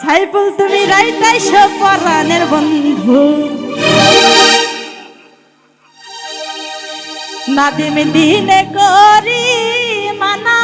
সাইফুল তুমি রাইতাই সব পরাণের বন্ধু। নাদিম দিনে করি মানা।